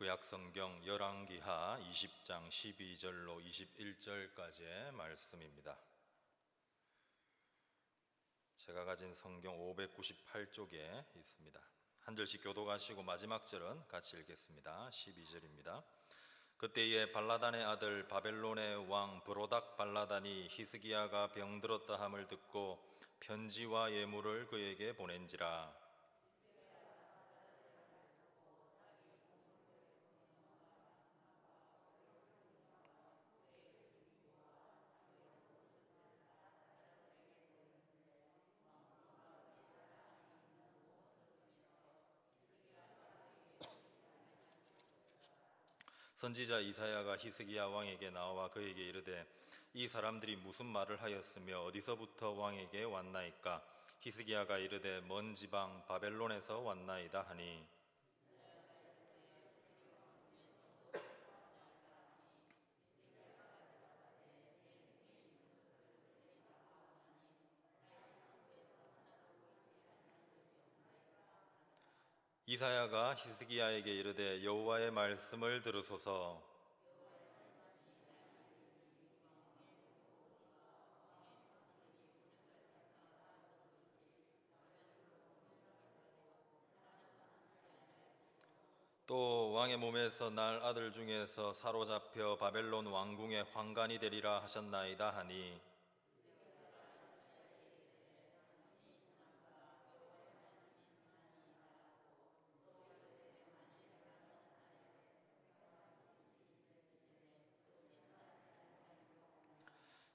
구약 성경 열왕기하 20장 12절로 21절까지의 말씀입니다. 제가 가진 성경 598쪽에 있습니다. 한 절씩 교도가시고 마지막 절은 같이 읽겠습니다. 12절입니다. 그때에 발라단의 아들 바벨론의 왕 브로닥 발라단이 히스기야가 병들었다 함을 듣고 편지와 예물을 그에게 보낸지라 선지자 이사야가 히스기야 왕에게 나와 그에게 이르되 이 사람들이 무슨 말을 하였으며 어디서부터 왕에게 왔나이까? 히스기야가 이르되 먼 지방 바벨론에서 왔나이다 하니 이사야가 히스기야에게 이르되 여호와의 말씀을 들으소서. 또 왕의 몸에서 날 아들 중에서 사로잡혀 바벨론 왕궁의 황관이 되리라 하셨나이다 하니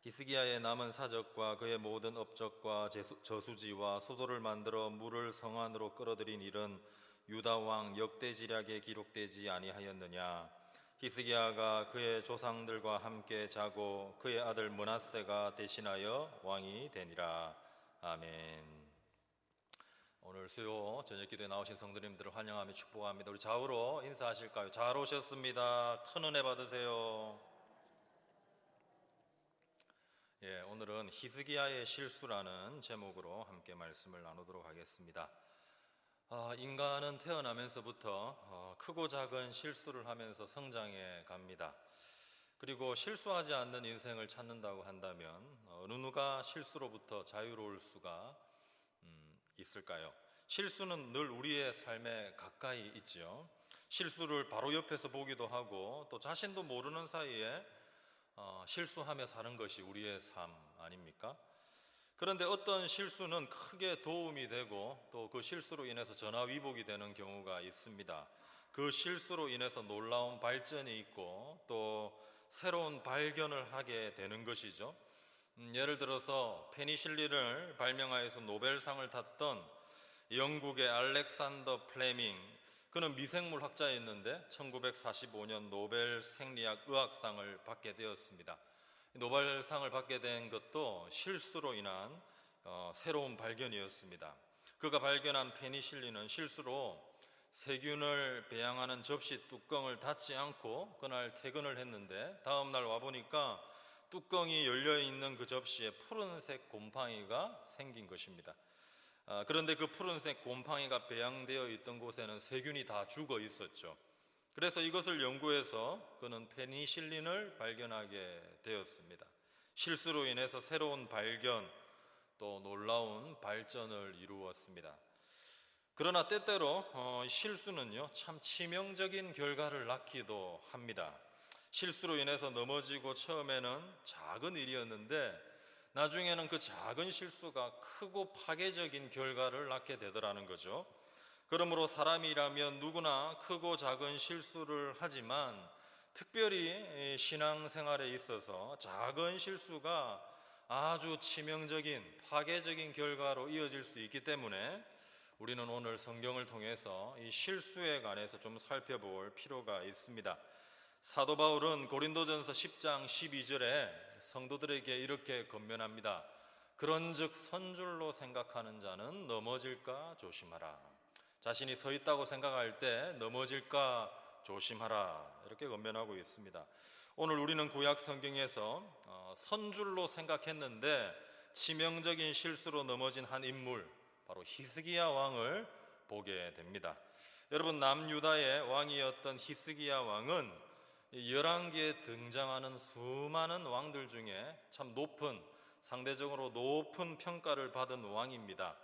히스기야의 남은 사적과 그의 모든 업적과 저수지와 수도를 만들어 물을 성 안으로 끌어들인 일은 유다 왕 역대지략에 기록되지 아니하였느냐 히스기야가 그의 조상들과 함께 자고 그의 아들 문하세가 대신하여 왕이 되니라 아멘. 오늘 수요 저녁 기도에 나오신 성도님들을 환영하며 축복합니다. 우리 좌우로 인사하실까요? 잘 오셨습니다. 큰 은혜 받으세요. 예, 오늘은 히스기야의 실수라는 제목으로 함께 말씀을 나누도록 하겠습니다. 아, 인간은 태어나면서부터 어, 크고 작은 실수를 하면서 성장해 갑니다. 그리고 실수하지 않는 인생을 찾는다고 한다면 어느 누가 실수로부터 자유로울 수가 음, 있을까요? 실수는 늘 우리의 삶에 가까이 있지요. 실수를 바로 옆에서 보기도 하고 또 자신도 모르는 사이에 어, 실수하며 사는 것이 우리의 삶 아닙니까? 그런데 어떤 실수는 크게 도움이 되고 또 그 실수로 인해서 전화위복이 되는 경우가 있습니다. 그 실수로 인해서 놀라운 발전이 있고 또 새로운 발견을 하게 되는 것이죠. 음, 예를 들어서 페니실린을 발명하여서 노벨상을 탔던 영국의 알렉산더 플레밍 그는 미생물 학자였는데 1945년 노벨 생리학 의학상을 받게 되었습니다. 노벨상을 받게 된 것도 실수로 인한 어, 새로운 발견이었습니다. 그가 발견한 페니실린은 실수로 세균을 배양하는 접시 뚜껑을 닫지 않고 그날 퇴근을 했는데 다음 날 와 보니까 뚜껑이 열려 있는 그 접시에 푸른색 곰팡이가 생긴 것입니다. 아, 그런데 그 푸른색 곰팡이가 배양되어 있던 곳에는 세균이 다 죽어 있었죠. 그래서 이것을 연구해서 그는 페니실린을 발견하게 되었습니다. 실수로 인해서 새로운 발견 또 놀라운 발전을 이루었습니다. 그러나 때때로 어, 실수는요 참 치명적인 결과를 낳기도 합니다. 실수로 인해서 넘어지고 처음에는 작은 일이었는데 나중에는 그 작은 실수가 크고 파괴적인 결과를 낳게 되더라는 거죠. 그러므로 사람이라면 누구나 크고 작은 실수를 하지만 특별히 신앙생활에 있어서 작은 실수가 아주 치명적인 파괴적인 결과로 이어질 수 있기 때문에 우리는 오늘 성경을 통해서 이 실수에 관해서 좀 살펴볼 필요가 있습니다. 사도 바울은 고린도전서 10장 12절에 성도들에게 이렇게 건면합니다. 그런즉 선줄로 생각하는 자는 넘어질까 조심하라. 자신이 서 있다고 생각할 때 넘어질까 조심하라. 이렇게 건면하고 있습니다. 오늘 우리는 구약 성경에서 어, 선줄로 생각했는데 치명적인 실수로 넘어진 한 인물 바로 히스기야 왕을 보게 됩니다. 여러분 남유다의 왕이었던 히스기야 왕은 이 열왕기에 등장하는 수많은 왕들 중에 참 높은 상대적으로 높은 평가를 받은 왕입니다.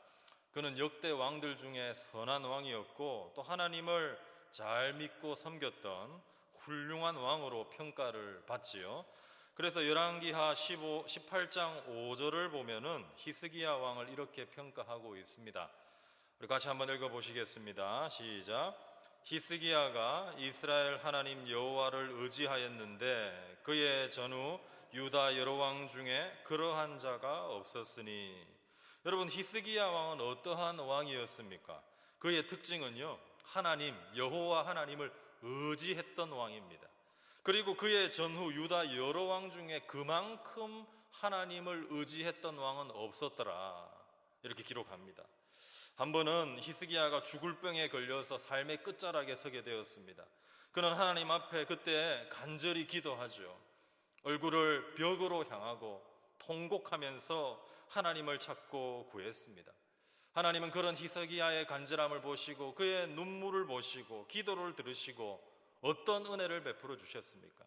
그는 역대 왕들 중에 선한 왕이었고 또 하나님을 잘 믿고 섬겼던 훌륭한 왕으로 평가를 받지요. 그래서 열왕기하 15, 18장 5절을 보면은 히스기야 왕을 이렇게 평가하고 있습니다. 우리 같이 한번 읽어 보시겠습니다. 시작. 히스기야가 이스라엘 하나님 여호와를 의지하였는데 그의 전후 유다 여러 왕 중에 그러한 자가 없었으니 여러분 히스기야 왕은 어떠한 왕이었습니까? 그의 특징은요. 하나님 여호와 하나님을 의지했던 왕입니다. 그리고 그의 전후 유다 여러 왕 중에 그만큼 하나님을 의지했던 왕은 없었더라. 이렇게 기록합니다. 한 번은 히스기야가 죽을 병에 걸려서 삶의 끝자락에 서게 되었습니다. 그는 하나님 앞에 그때 간절히 기도하죠. 얼굴을 벽으로 향하고 통곡하면서 하나님을 찾고 구했습니다. 하나님은 그런 히스기야의 간절함을 보시고 그의 눈물을 보시고 기도를 들으시고 어떤 은혜를 베풀어 주셨습니까?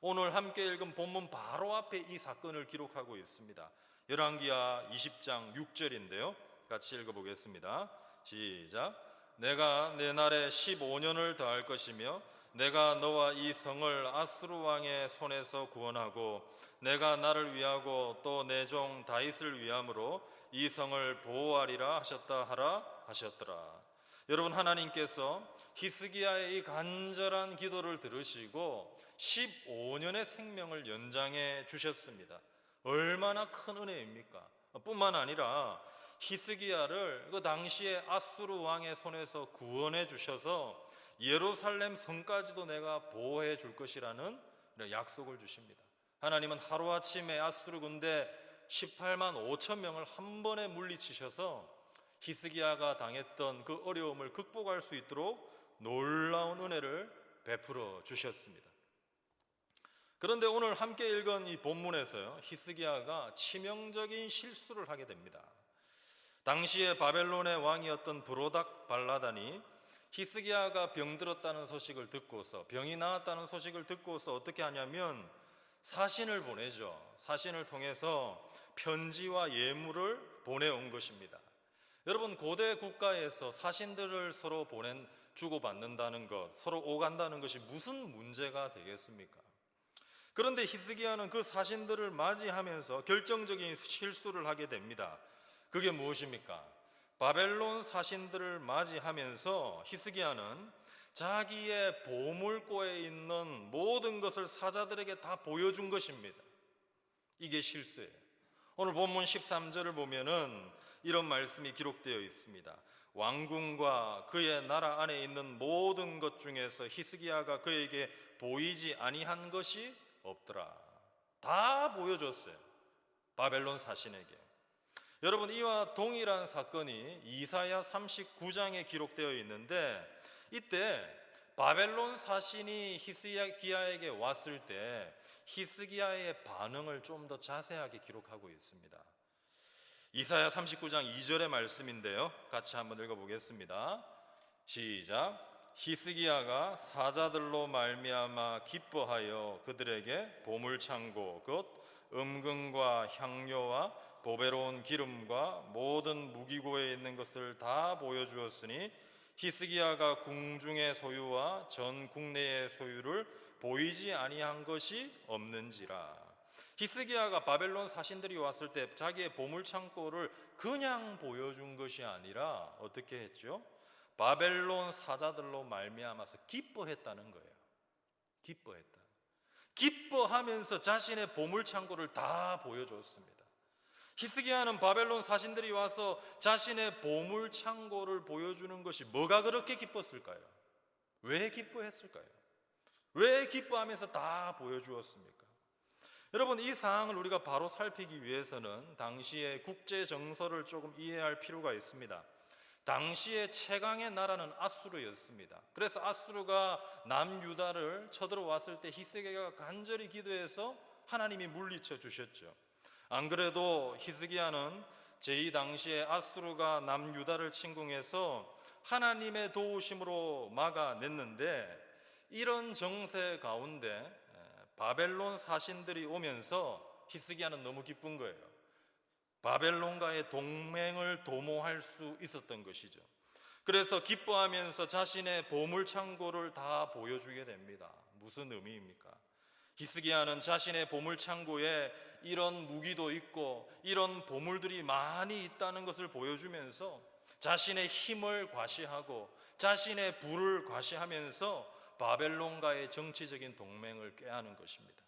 오늘 함께 읽은 본문 바로 앞에 이 사건을 기록하고 있습니다. 열왕기하 20장 6절인데요. 같이 읽어보겠습니다. 시작. 내가 내 날에 15년을 더할 것이며 내가 너와 이 성을 아스루 왕의 손에서 구원하고 내가 나를 위하고 또 내 종 다윗을 위함으로 이 성을 보호하리라 하셨다 하라 하셨더라. 여러분 하나님께서 히스기야의 이 간절한 기도를 들으시고 15년의 생명을 연장해 주셨습니다. 얼마나 큰 은혜입니까? 뿐만 아니라 히스기야를 그 당시에 아수르 왕의 손에서 구원해 주셔서 예루살렘 성까지도 내가 보호해 줄 것이라는 약속을 주십니다. 하나님은 하루아침에 아수르 군대 18만 5천 명을 한 번에 물리치셔서 히스기야가 당했던 그 어려움을 극복할 수 있도록 놀라운 은혜를 베풀어 주셨습니다. 그런데 오늘 함께 읽은 이 본문에서요, 히스기야가 치명적인 실수를 하게 됩니다. 당시에 바벨론의 왕이었던 브로닥 발라단이 히스기야가 병들었다는 소식을 듣고서 병이 나았다는 소식을 듣고서 어떻게 하냐면 사신을 보내죠. 사신을 통해서 편지와 예물을 보내온 것입니다. 여러분 고대 국가에서 사신들을 서로 보낸 주고 받는다는 것, 서로 오간다는 것이 무슨 문제가 되겠습니까? 그런데 히스기야는 그 사신들을 맞이하면서 결정적인 실수를 하게 됩니다. 그게 무엇입니까? 바벨론 사신들을 맞이하면서 히스기야는 자기의 보물고에 있는 모든 것을 사자들에게 다 보여준 것입니다. 이게 실수예요. 오늘 본문 13절을 보면은 이런 말씀이 기록되어 있습니다. 왕궁과 그의 나라 안에 있는 모든 것 중에서 히스기야가 그에게 보이지 아니한 것이 없더라. 다 보여줬어요. 바벨론 사신에게. 여러분 이와 동일한 사건이 이사야 39장에 기록되어 있는데 이때 바벨론 사신이 히스기야에게 왔을 때 히스기야의 반응을 좀 더 자세하게 기록하고 있습니다. 이사야 39장 2절의 말씀인데요. 같이 한번 읽어보겠습니다. 시작. 히스기야가 사자들로 말미암아 기뻐하여 그들에게 보물 창고 곧 음금과 향료와 보배로운 기름과 모든 무기고에 있는 것을 다 보여주었으니 히스기야가 궁중의 소유와 전 국내의 소유를 보이지 아니한 것이 없는지라. 히스기야가 바벨론 사신들이 왔을 때 자기의 보물 창고를 그냥 보여준 것이 아니라 어떻게 했죠? 바벨론 사자들로 말미암아서 기뻐했다는 거예요. 기뻐했다. 기뻐하면서 자신의 보물 창고를 다 보여줬습니다. 히스기야는 바벨론 사신들이 와서 자신의 보물 창고를 보여주는 것이 뭐가 그렇게 기뻤을까요? 왜 기뻐했을까요? 왜 기뻐하면서 다 보여주었습니까? 여러분 이 사항을 우리가 바로 살피기 위해서는 당시의 국제 정서를 조금 이해할 필요가 있습니다. 당시의 최강의 나라는 아수르였습니다. 그래서 아수르가 남유다를 쳐들어왔을 때 히스기야가 간절히 기도해서 하나님이 물리쳐 주셨죠. 안 그래도 히스기야는 제2 당시에 아수르가 남유다를 침공해서 하나님의 도우심으로 막아냈는데 이런 정세 가운데 에, 바벨론 사신들이 오면서 히스기야는 너무 기쁜 거예요. 바벨론과의 동맹을 도모할 수 있었던 것이죠. 그래서 기뻐하면서 자신의 보물 창고를 다 보여주게 됩니다. 무슨 의미입니까? 히스기야는 자신의 보물 창고에 이런 무기도 있고 이런 보물들이 많이 있다는 것을 보여주면서 자신의 힘을 과시하고 자신의 부를 과시하면서 바벨론과의 정치적인 동맹을 꾀하는 것입니다.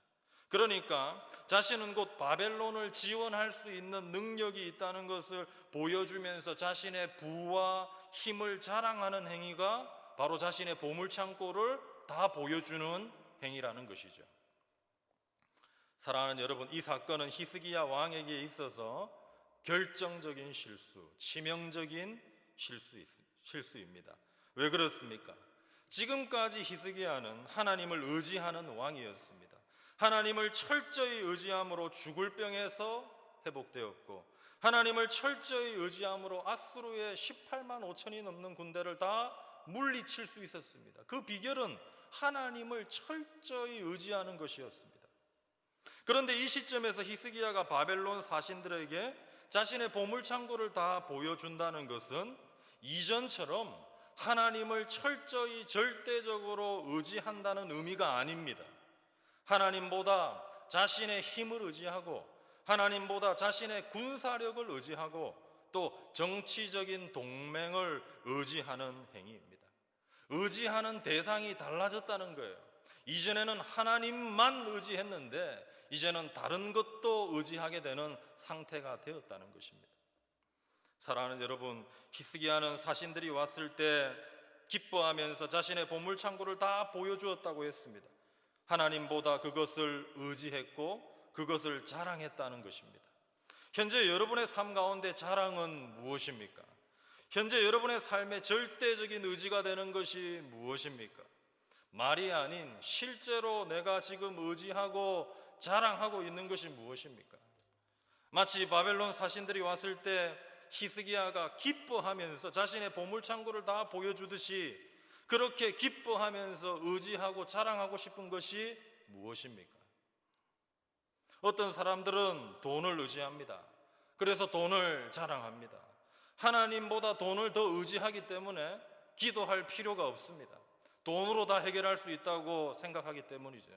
그러니까 자신은 곧 바벨론을 지원할 수 있는 능력이 있다는 것을 보여주면서 자신의 부와 힘을 자랑하는 행위가 바로 자신의 보물 창고를 다 보여주는 행위라는 것이죠. 사랑하는 여러분, 이 사건은 히스기야 왕에게 있어서 결정적인 실수, 치명적인 실수, 실수입니다. 왜 그렇습니까? 지금까지 히스기야는 하나님을 의지하는 왕이었습니다. 하나님을 철저히 의지함으로 죽을 병에서 회복되었고 하나님을 철저히 의지함으로 아수르의 18만 5천이 넘는 군대를 다 물리칠 수 있었습니다. 그 비결은 하나님을 철저히 의지하는 것이었습니다. 그런데 이 시점에서 히스기야가 바벨론 사신들에게 자신의 보물 창고를 다 보여준다는 것은 이전처럼 하나님을 철저히 절대적으로 의지한다는 의미가 아닙니다. 하나님보다 자신의 힘을 의지하고 하나님보다 자신의 군사력을 의지하고 또 정치적인 동맹을 의지하는 행위입니다. 의지하는 대상이 달라졌다는 거예요. 이전에는 하나님만 의지했는데 이제는 다른 것도 의지하게 되는 상태가 되었다는 것입니다. 사랑하는 여러분, 히스기야는 사신들이 왔을 때 기뻐하면서 자신의 보물 창고를 다 보여주었다고 했습니다. 하나님보다 그것을 의지했고 그것을 자랑했다는 것입니다. 현재 여러분의 삶 가운데 자랑은 무엇입니까? 현재 여러분의 삶의 절대적인 의지가 되는 것이 무엇입니까? 말이 아닌 실제로 내가 지금 의지하고 자랑하고 있는 것이 무엇입니까? 마치 바벨론 사신들이 왔을 때 히스기야가 기뻐하면서 자신의 보물 창고를 다 보여주듯이 그렇게 기뻐하면서 의지하고 자랑하고 싶은 것이 무엇입니까? 어떤 사람들은 돈을 의지합니다. 그래서 돈을 자랑합니다. 하나님보다 돈을 더 의지하기 때문에 기도할 필요가 없습니다. 돈으로 다 해결할 수 있다고 생각하기 때문이죠.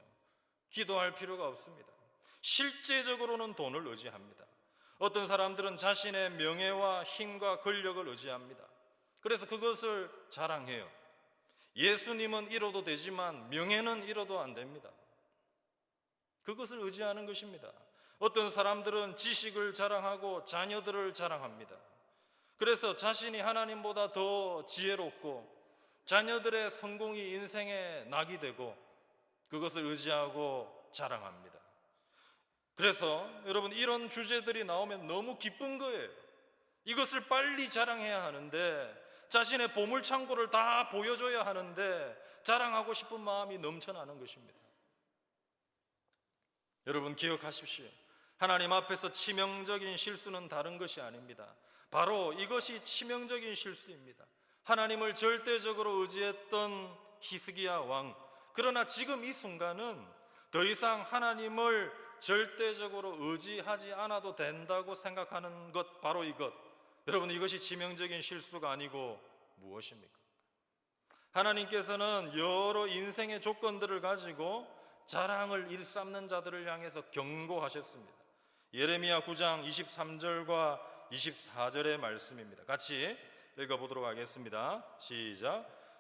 기도할 필요가 없습니다. 실제적으로는 돈을 의지합니다. 어떤 사람들은 자신의 명예와 힘과 권력을 의지합니다. 그래서 그것을 자랑해요. 예수님은 잃어도 되지만 명예는 잃어도 안 됩니다. 그것을 의지하는 것입니다. 어떤 사람들은 지식을 자랑하고 자녀들을 자랑합니다. 그래서 자신이 하나님보다 더 지혜롭고 자녀들의 성공이 인생의 낙이 되고 그것을 의지하고 자랑합니다. 그래서 여러분 이런 주제들이 나오면 너무 기쁜 거예요. 이것을 빨리 자랑해야 하는데 자신의 보물 창고를 다 보여줘야 하는데 자랑하고 싶은 마음이 넘쳐나는 것입니다. 여러분 기억하십시오. 하나님 앞에서 치명적인 실수는 다른 것이 아닙니다. 바로 이것이 치명적인 실수입니다. 하나님을 절대적으로 의지했던 히스기야 왕. 그러나 지금 이 순간은 더 이상 하나님을 절대적으로 의지하지 않아도 된다고 생각하는 것 바로 이것. 여러분 이것이 치명적인 실수가 아니고 무엇입니까? 하나님께서는 여러 인생의 조건들을 가지고 자랑을 일삼는 자들을 향해서 경고하셨습니다. 예레미야 9장 23절과 24절의 말씀입니다. 같이 읽어 보도록 하겠습니다. 시작.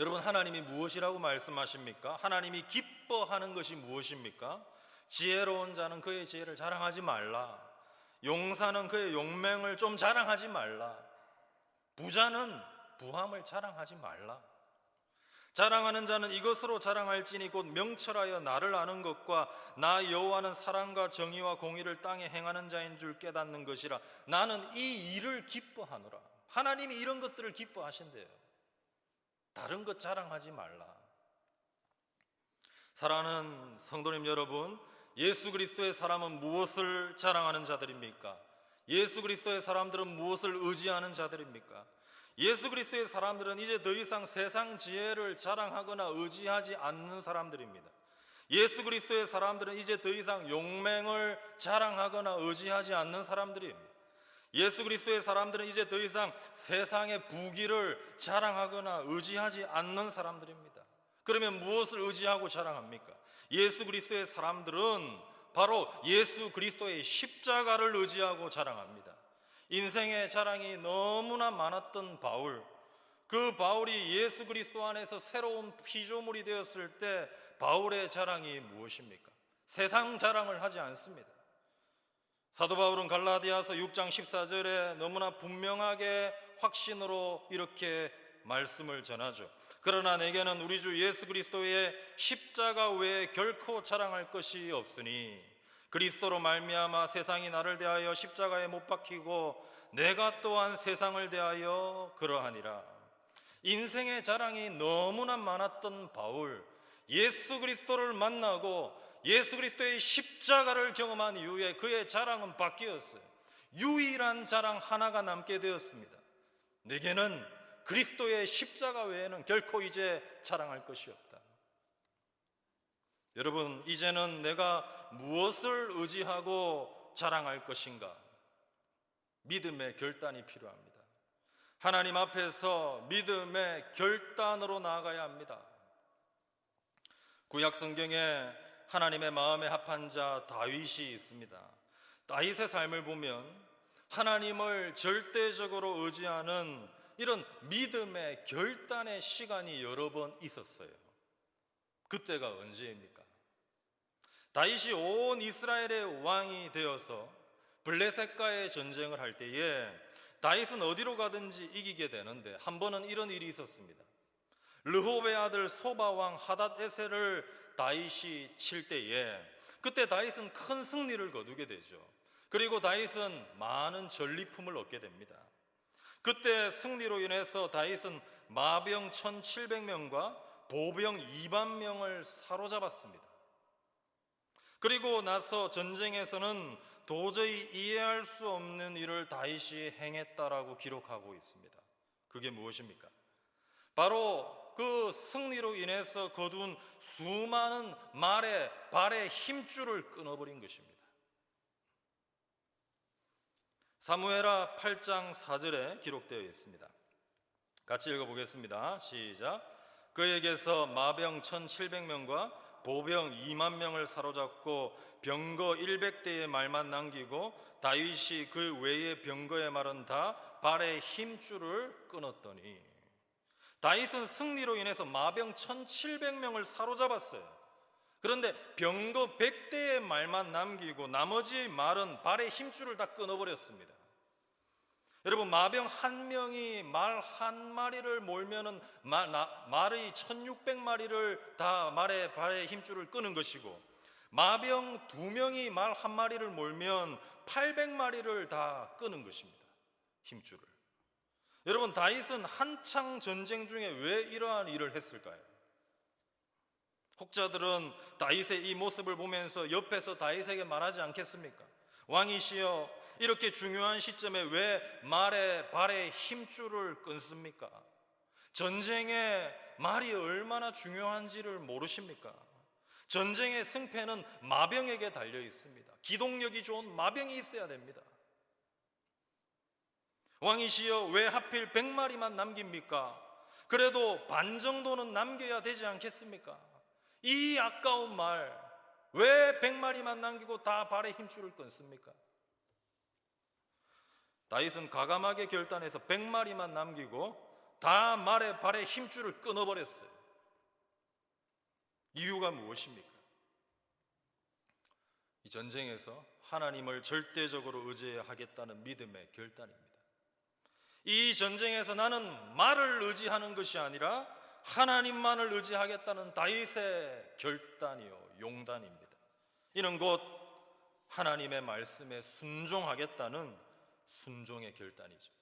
여러분 하나님이 무엇이라고 말씀하십니까? 하나님이 기뻐하는 것이 무엇입니까? 지혜로운 자는 그의 지혜를 자랑하지 말라 용사는 그의 용맹을 좀 자랑하지 말라 부자는 부함을 자랑하지 말라. 자랑하는 자는 이것으로 자랑할지니 곧 명철하여 나를 아는 것과 나 여호와는 사랑과 정의와 공의를 땅에 행하는 자인 줄 깨닫는 것이라 나는 이 일을 기뻐하노라 하나님이 이런 것들을 기뻐하신대요 다른 것 자랑하지 말라 사랑하는 성도님 여러분 예수 그리스도의 사람은 무엇을 자랑하는 자들입니까? 예수 그리스도의 사람들은 무엇을 의지하는 자들입니까? 예수 그리스도의 사람들은 이제 더 이상 세상 지혜를 자랑하거나 의지하지 않는 사람들입니다. 예수 그리스도의 사람들은 이제 더 이상 용맹을 자랑하거나 의지하지 않는 사람들입니다. 예수 그리스도의 사람들은 이제 더 이상 세상의 부귀를 자랑하거나 의지하지 않는 사람들입니다. 그러면 무엇을 의지하고 자랑합니까? 예수 그리스도의 사람들은 바로 예수 그리스도의 십자가를 의지하고 자랑합니다. 인생의 자랑이 너무나 많았던 바울, 그 바울이 예수 그리스도 안에서 새로운 피조물이 되었을 때 바울의 자랑이 무엇입니까? 세상 자랑을 하지 않습니다. 사도 바울은 갈라디아서 6장 14절에 너무나 분명하게 확신으로 이렇게 말씀을 전하죠. 그러나 내게는 우리 주 예수 그리스도의 십자가 외에 결코 자랑할 것이 없으니 그리스도로 말미암아 세상이 나를 대하여 십자가에 못 박히고 내가 또한 세상을 대하여 그러하니라. 인생의 자랑이 너무나 많았던 바울, 예수 그리스도를 만나고 예수 그리스도의 십자가를 경험한 이후에 그의 자랑은 바뀌었어요. 유일한 자랑 하나가 남게 되었습니다. 내게는 그리스도의 십자가 외에는 결코 이제 자랑할 것이 없다. 여러분, 이제는 내가 무엇을 의지하고 자랑할 것인가? 믿음의 결단이 필요합니다. 하나님 앞에서 믿음의 결단으로 나아가야 합니다. 구약 성경에 하나님의 마음에 합한 자 다윗이 있습니다. 다윗의 삶을 보면 하나님을 절대적으로 의지하는 이런 믿음의 결단의 시간이 여러 번 있었어요. 그때가 언제입니까? 다윗이 온 이스라엘의 왕이 되어서 블레셋과의 전쟁을 할 때에 다윗은 어디로 가든지 이기게 되는데 한 번은 이런 일이 있었습니다. 르호베 아들 소바 왕 하닷 에셀을 다윗이 칠 때에 그때 다윗은 큰 승리를 거두게 되죠. 그리고 다윗은 많은 전리품을 얻게 됩니다. 그때 승리로 인해서 다윗은 마병 1700명과 보병 2만 명을 사로잡았습니다. 그리고 나서 전쟁에서는 도저히 이해할 수 없는 일을 다윗이 행했다라고 기록하고 있습니다. 그게 무엇입니까? 바로 그 승리로 인해서 거둔 수많은 말의 발의 힘줄을 끊어버린 것입니다. 사무에라 8장 4절에 기록되어 있습니다. 같이 읽어보겠습니다. 시작. 그에게서 마병 1700명과 보병 2만 명을 사로잡고 병거 100대의 말만 남기고 다윗이 그 외의 병거의 말은 다 발의 힘줄을 끊었더니 다윗은 승리로 인해서 마병 1700명을 사로잡았어요. 그런데 병거 100대의 말만 남기고 나머지 말은 발의 힘줄을 다 끊어버렸습니다. 여러분 마병 한 명이 말 한 마리를 몰면은 말, 나, 말의 1600마리를 다 말의 발의 힘줄을 끄는 것이고 마병 두 명이 말 한 마리를 몰면 800마리를 다 끄는 것입니다. 힘줄을. 여러분 다윗은 한창 전쟁 중에 왜 이러한 일을 했을까요? 혹자들은 다윗의 이 모습을 보면서 옆에서 다윗에게 말하지 않겠습니까? 왕이시여 이렇게 중요한 시점에 왜 말에 발에 힘줄을 끊습니까? 전쟁에 말이 얼마나 중요한지를 모르십니까? 전쟁의 승패는 마병에게 달려 있습니다. 기동력이 좋은 마병이 있어야 됩니다. 왕이시여 왜 하필 100마리만 남깁니까? 그래도 반 정도는 남겨야 되지 않겠습니까? 이 아까운 말왜 100마리만 남기고 다 발에 힘줄을 끊습니까? 다윗은 가감하게 결단해서 100마리만 남기고 다 말에 발에 힘줄을 끊어버렸어요. 이유가 무엇입니까? 이 전쟁에서 하나님을 절대적으로 의지해야 하겠다는 믿음의 결단입니다. 이 전쟁에서 나는 말을 의지하는 것이 아니라 하나님만을 의지하겠다는 다윗의 결단이요 용단입니다. 이는 곧 하나님의 말씀에 순종하겠다는 순종의 결단이죠.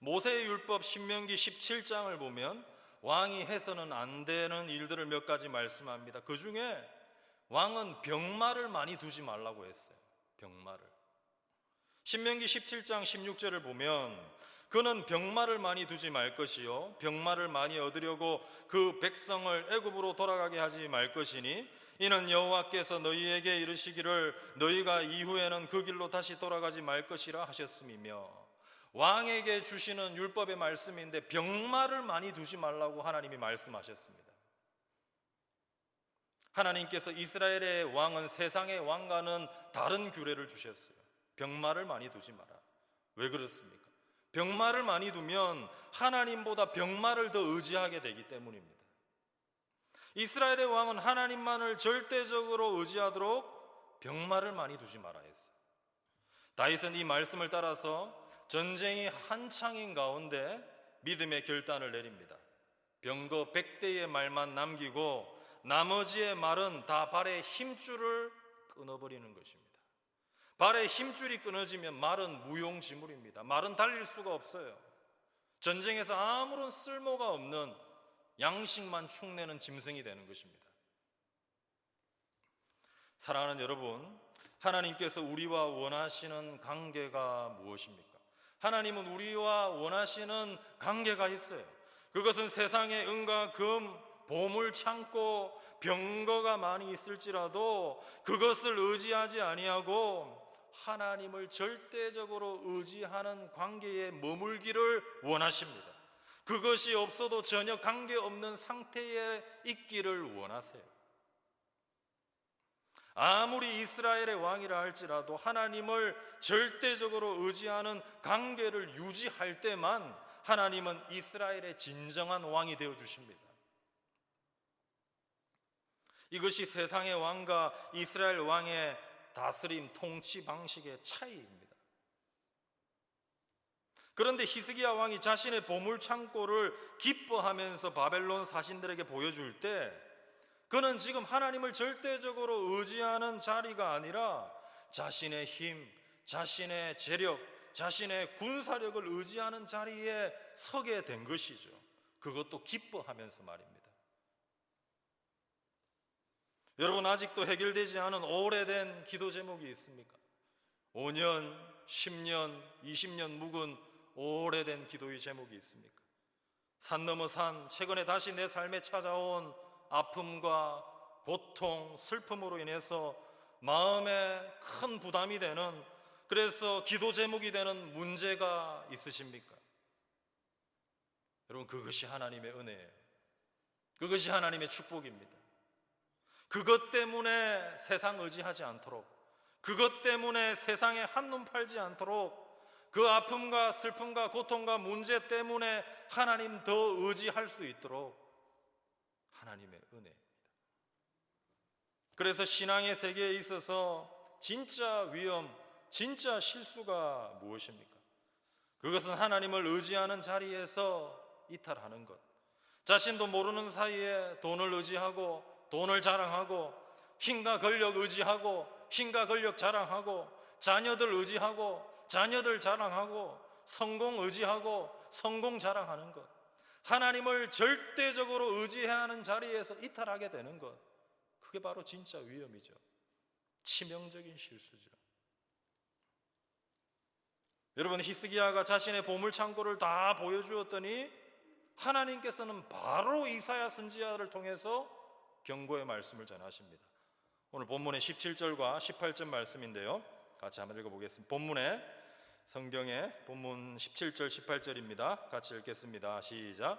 모세의 율법 신명기 17장을 보면 왕이 해서는 안 되는 일들을 몇 가지 말씀합니다. 그 중에 왕은 병마를 많이 두지 말라고 했어요. 병마를. 신명기 17장 16절을 보면 그는 병마를 많이 두지 말 것이요 병마를 많이 얻으려고 그 백성을 애굽으로 돌아가게 하지 말 것이니 이는 여호와께서 너희에게 이르시기를 너희가 이후에는 그 길로 다시 돌아가지 말 것이라 하셨음이며 왕에게 주시는 율법의 말씀인데 병마를 많이 두지 말라고 하나님이 말씀하셨습니다. 하나님께서 이스라엘의 왕은 세상의 왕과는 다른 규례를 주셨어요. 병마를 많이 두지 마라. 왜 그렇습니까? 병마를 많이 두면 하나님보다 병마를 더 의지하게 되기 때문입니다. 이스라엘의 왕은 하나님만을 절대적으로 의지하도록 병마를 많이 두지 마라 했어요. 다윗은 이 말씀을 따라서 전쟁이 한창인 가운데 믿음의 결단을 내립니다. 병거 100대의 말만 남기고 나머지의 말은 다 발의 힘줄을 끊어버리는 것입니다. 발의 힘줄이 끊어지면 말은 무용지물입니다. 말은 달릴 수가 없어요. 전쟁에서 아무런 쓸모가 없는 양식만 축내는 짐승이 되는 것입니다. 사랑하는 여러분, 하나님께서 우리와 원하시는 관계가 무엇입니까? 하나님은 우리와 원하시는 관계가 있어요. 그것은 세상에 은과 금, 보물 창고, 병거가 많이 있을지라도 그것을 의지하지 아니하고 하나님을 절대적으로 의지하는 관계에 머물기를 원하십니다. 그것이 없어도 전혀 관계없는 상태에 있기를 원하세요. 아무리 이스라엘의 왕이라 할지라도 하나님을 절대적으로 의지하는 관계를 유지할 때만 하나님은 이스라엘의 진정한 왕이 되어 주십니다. 이것이 세상의 왕과 이스라엘 왕의 다스림 통치 방식의 차이입니다. 그런데 히스기야 왕이 자신의 보물 창고를 기뻐하면서 바벨론 사신들에게 보여줄 때 그는 지금 하나님을 절대적으로 의지하는 자리가 아니라 자신의 힘, 자신의 재력, 자신의 군사력을 의지하는 자리에 서게 된 것이죠. 그것도 기뻐하면서 말입니다. 여러분 아직도 해결되지 않은 오래된 기도 제목이 있습니까? 5년, 10년, 20년 묵은 오래된 기도의 제목이 있습니까? 산 넘어 산, 최근에 다시 내 삶에 찾아온 아픔과 고통, 슬픔으로 인해서 마음에 큰 부담이 되는 그래서 기도 제목이 되는 문제가 있으십니까? 여러분 그것이 하나님의 은혜예요. 그것이 하나님의 축복입니다. 그것 때문에 세상 의지하지 않도록 그것 때문에 세상에 한눈 팔지 않도록 그 아픔과 슬픔과 고통과 문제 때문에 하나님 더 의지할 수 있도록 하나님의 은혜입니다. 그래서 신앙의 세계에 있어서 진짜 위험, 진짜 실수가 무엇입니까? 그것은 하나님을 의지하는 자리에서 이탈하는 것. 자신도 모르는 사이에 돈을 의지하고 돈을 자랑하고 힘과 권력 의지하고 힘과 권력 자랑하고 자녀들 의지하고 자녀들 자랑하고 성공 의지하고 성공 자랑하는 것. 하나님을 절대적으로 의지해야 하는 자리에서 이탈하게 되는 것. 그게 바로 진짜 위험이죠. 치명적인 실수죠. 여러분 히스기야가 자신의 보물 창고를 다 보여주었더니 하나님께서는 바로 이사야 선지자를 통해서 경고의 말씀을 전하십니다. 오늘 본문의 17절과 18절 말씀인데요. 같이 한번 읽어보겠습니다. 본문에 성경의 본문 17절 18절입니다. 같이 읽겠습니다. 시작.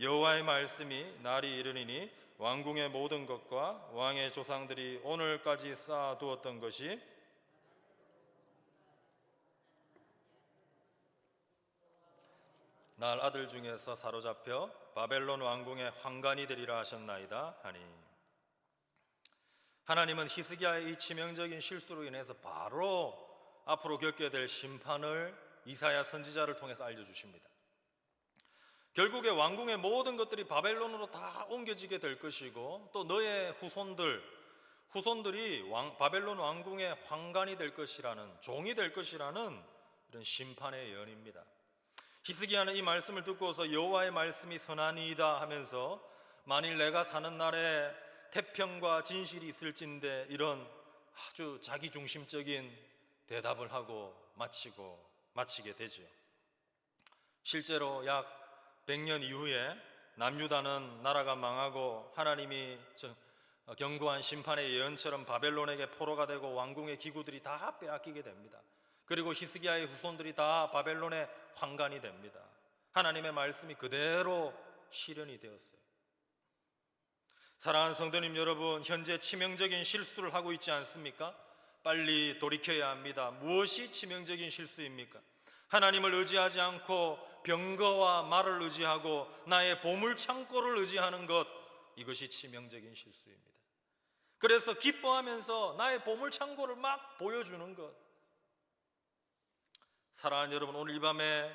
여호와의 말씀이 날이 이르니니 왕궁의 모든 것과 왕의 조상들이 오늘까지 쌓아두었던 것이 날 아들 중에서 사로잡혀 바벨론 왕궁의 황관이 되리라 하셨나이다 하니 하나님은 히스기야의 이 치명적인 실수로 인해서 바로 앞으로 겪게 될 심판을 이사야 선지자를 통해서 알려주십니다. 결국에 왕궁의 모든 것들이 바벨론으로 다 옮겨지게 될 것이고 또 너의 후손들 후손들이 왕, 바벨론 왕궁의 황관이 될 것이라는 종이 될 것이라는 이런 심판의 예언입니다. 히스기야는 이 말씀을 듣고서 여호와의 말씀이 선하니이다 하면서 만일 내가 사는 날에 태평과 진실이 있을진데 이런 아주 자기 중심적인 대답을 하고 마치고 마치게 되죠. 실제로 약 100년 이후에 남유다는 나라가 망하고 하나님이 경고한 심판의 예언처럼 바벨론에게 포로가 되고 왕궁의 기구들이 다 빼앗기게 됩니다. 그리고 히스기야의 후손들이 다 바벨론의 황관이 됩니다. 하나님의 말씀이 그대로 실현이 되었어요. 사랑하는 성도님 여러분, 현재 치명적인 실수를 하고 있지 않습니까? 빨리 돌이켜야 합니다. 무엇이 치명적인 실수입니까? 하나님을 의지하지 않고 병거와 말을 의지하고 나의 보물 창고를 의지하는 것 이것이 치명적인 실수입니다. 그래서 기뻐하면서 나의 보물 창고를 막 보여주는 것. 사랑하는 여러분, 오늘 이 밤에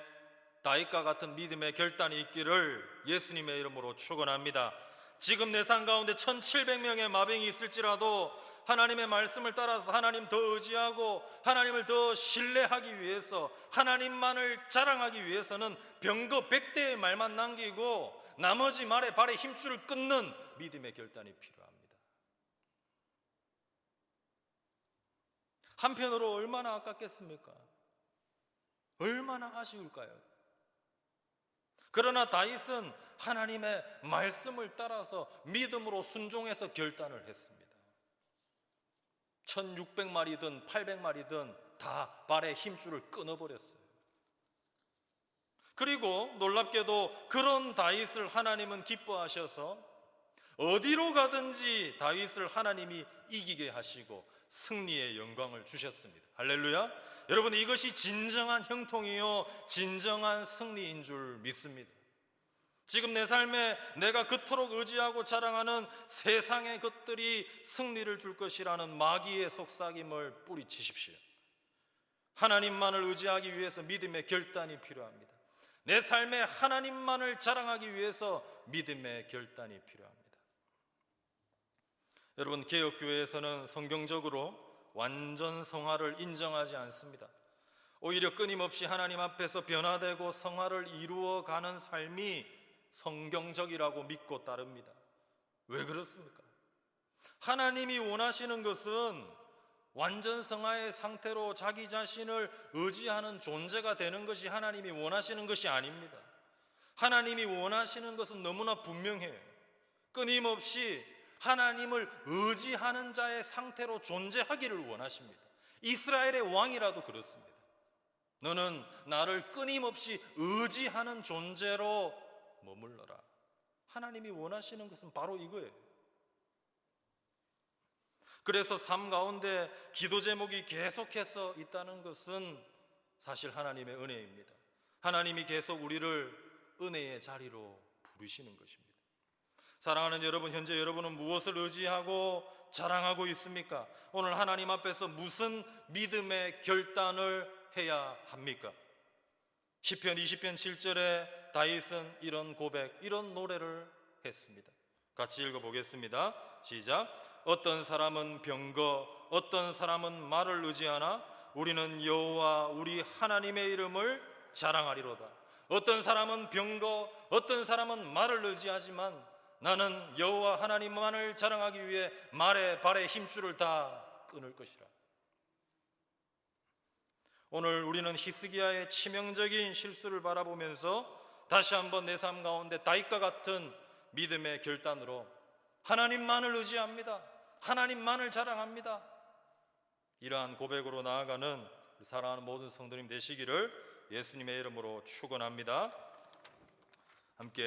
다윗과 같은 믿음의 결단이 있기를 예수님의 이름으로 축원합니다. 지금 내삶 가운데 1700명의 마병이 있을지라도 하나님의 말씀을 따라서 하나님 더 의지하고 하나님을 더 신뢰하기 위해서 하나님만을 자랑하기 위해서는 병거 100대의 말만 남기고 나머지 말에 발에 힘줄을 끊는 믿음의 결단이 필요합니다. 한편으로 얼마나 아깝겠습니까? 얼마나 아쉬울까요? 그러나 다윗은 하나님의 말씀을 따라서 믿음으로 순종해서 결단을 했습니다. 1600마리든 800마리든 다 발에 힘줄을 끊어버렸어요. 그리고 놀랍게도 그런 다윗을 하나님은 기뻐하셔서 어디로 가든지 다윗을 하나님이 이기게 하시고 승리의 영광을 주셨습니다. 할렐루야. 여러분 이것이 진정한 형통이요 진정한 승리인 줄 믿습니다. 지금 내 삶에 내가 그토록 의지하고 자랑하는 세상의 것들이 승리를 줄 것이라는 마귀의 속삭임을 뿌리치십시오. 하나님만을 의지하기 위해서 믿음의 결단이 필요합니다. 내 삶에 하나님만을 자랑하기 위해서 믿음의 결단이 필요합니다. 여러분 개혁교회에서는 성경적으로 완전 성화를 인정하지 않습니다. 오히려 끊임없이 하나님 앞에서 변화되고 성화를 이루어가는 삶이 성경적이라고 믿고 따릅니다. 왜 그렇습니까? 하나님이 원하시는 것은 완전 성화의 상태로 자기 자신을 의지하는 존재가 되는 것이 하나님이 원하시는 것이 아닙니다. 하나님이 원하시는 것은 너무나 분명해요. 끊임없이 하나님을 의지하는 자의 상태로 존재하기를 원하십니다. 이스라엘의 왕이라도 그렇습니다. 너는 나를 끊임없이 의지하는 존재로 머물러라. 하나님이 원하시는 것은 바로 이거예요. 그래서 삶 가운데 기도 제목이 계속해서 있다는 것은 사실 하나님의 은혜입니다. 하나님이 계속 우리를 은혜의 자리로 부르시는 것입니다. 사랑하는 여러분, 현재 여러분은 무엇을 의지하고 자랑하고 있습니까? 오늘 하나님 앞에서 무슨 믿음의 결단을 해야 합니까? 시편 20편 7절에 다윗은 이런 고백, 이런 노래를 했습니다. 같이 읽어 보겠습니다. 시작. 어떤 사람은 병거, 어떤 사람은 말을 의지하나 우리는 여호와 우리 하나님의 이름을 자랑하리로다. 어떤 사람은 병거, 어떤 사람은 말을 의지하지만 나는 여호와 하나님만을 자랑하기 위해 말에 발에 힘줄을 다 끊을 것이라. 오늘 우리는 히스기야의 치명적인 실수를 바라보면서 다시 한번 내 삶 가운데 다윗과 같은 믿음의 결단으로 하나님만을 의지합니다. 하나님만을 자랑합니다. 이러한 고백으로 나아가는 사랑하는 모든 성도님 되시기를 예수님의 이름으로 축원합니다. 함께